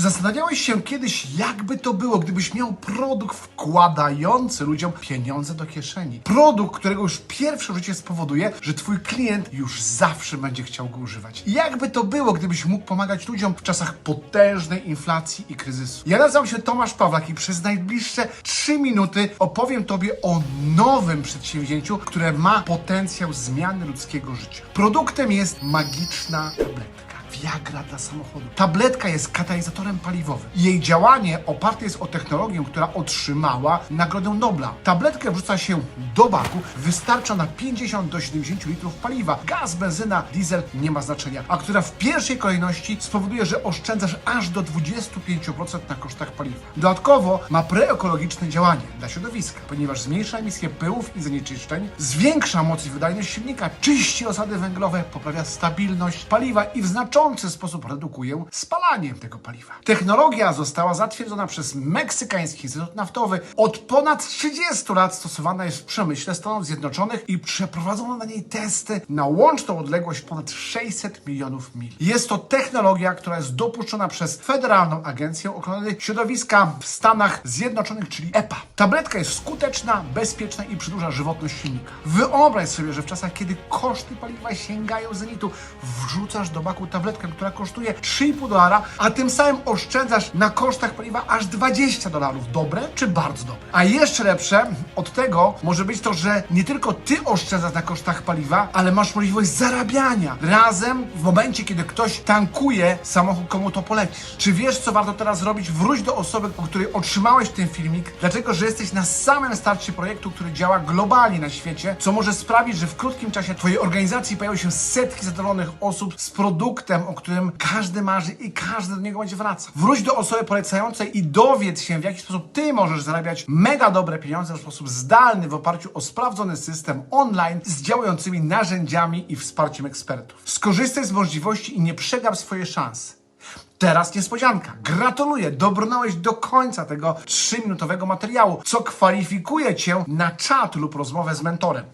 Czy zastanawiałeś się kiedyś, jakby to było, gdybyś miał produkt wkładający ludziom pieniądze do kieszeni? Produkt, którego już pierwsze życie spowoduje, że twój klient już zawsze będzie chciał go używać. Jakby to było, gdybyś mógł pomagać ludziom w czasach potężnej inflacji i kryzysu? Ja nazywam się Tomasz Pawlak i przez najbliższe 3 minuty opowiem Tobie o nowym przedsięwzięciu, które ma potencjał zmiany ludzkiego życia. Produktem jest magiczna tabletka. Viagra dla samochodu. Tabletka jest katalizatorem paliwowym. Jej działanie oparte jest o technologię, która otrzymała Nagrodę Nobla. Tabletkę wrzuca się do baku, wystarcza na 50 do 70 litrów paliwa. Gaz, benzyna, diesel nie ma znaczenia, a która w pierwszej kolejności spowoduje, że oszczędzasz aż do 25% na kosztach paliwa. Dodatkowo ma preekologiczne działanie dla środowiska, ponieważ zmniejsza emisję pyłów i zanieczyszczeń, zwiększa moc i wydajność silnika, czyści osady węglowe, poprawia stabilność paliwa i w znaczący sposób redukuje spalanie tego paliwa. Technologia została zatwierdzona przez Meksykański Instytut Naftowy. Od ponad 30 lat stosowana jest w przemyśle Stanów Zjednoczonych i przeprowadzono na niej testy na łączną odległość ponad 600 milionów mil. Jest to technologia, która jest dopuszczona przez Federalną Agencję Ochrony Środowiska w Stanach Zjednoczonych, czyli EPA. Tabletka jest skuteczna, bezpieczna i przedłuża żywotność silnika. Wyobraź sobie, że w czasach, kiedy koszty paliwa sięgają zenitu, wrzucasz do baku tabletkę, która kosztuje 3,5 dolara, a tym samym oszczędzasz na kosztach paliwa aż 20 dolarów. Dobre czy bardzo dobre? A jeszcze lepsze od tego może być to, że nie tylko ty oszczędzasz na kosztach paliwa, ale masz możliwość zarabiania razem w momencie, kiedy ktoś tankuje samochód, komu to polecisz. Czy wiesz, co warto teraz zrobić? Wróć do osoby, o której otrzymałeś ten filmik, dlatego że jesteś na samym starcie projektu, który działa globalnie na świecie, co może sprawić, że w krótkim czasie Twojej organizacji pojawią się setki zadowolonych osób z produktem, o którym każdy marzy i każdy do niego będzie wracał. Wróć do osoby polecającej i dowiedz się, w jaki sposób Ty możesz zarabiać mega dobre pieniądze w sposób zdalny w oparciu o sprawdzony system online z działającymi narzędziami i wsparciem ekspertów. Skorzystaj z możliwości i nie przegap swoje szanse. Teraz niespodzianka. Gratuluję, dobrnąłeś do końca tego 3-minutowego materiału, co kwalifikuje Cię na czat lub rozmowę z mentorem.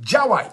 Działaj!